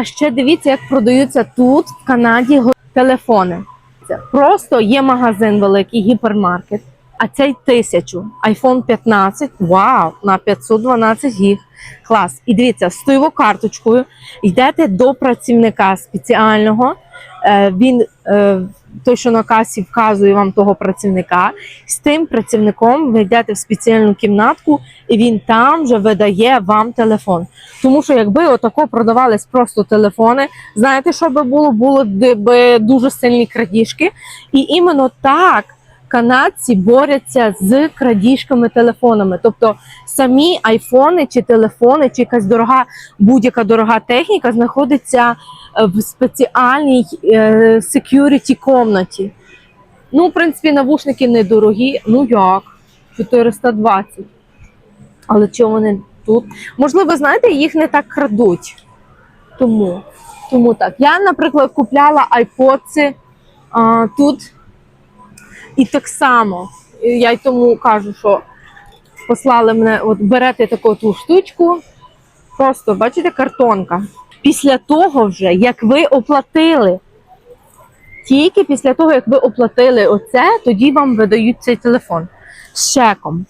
А ще дивіться, як продаються тут, в Канаді, телефони. Це просто є магазин великий, гіпермаркет, а цей тисячу. iPhone 15, вау, на 512 гіг. Клас. І дивіться, з тою карточкою йдете до працівника спеціального. Е, Він е, той, що на касі вказує вам того працівника. З тим працівником ви йдете в спеціальну кімнатку, і він там вже видає вам телефон. Тому що якби отако продавались просто телефони, знаєте, що би було? Було б дуже сильні крадіжки. І іменно так канадці борються з крадіжками телефонами. Тобто самі айфони чи телефони, чи якась дорога, будь-яка дорога техніка знаходиться е, в спеціальній е, security комнаті. Ну, в принципі, навушники недорогі. Ну як? 420. Але чому вони тут? Можливо, знаєте, їх не так крадуть. Тому, тому так. Я, наприклад, купляла айподси а, тут. І так само. Я й тому кажу, що послали мене, от берете таку ту штучку, просто бачите, картонка. Після того, вже, як ви оплатили, тільки після того, як ви оплатили оце, тоді вам видають цей телефон з чеком.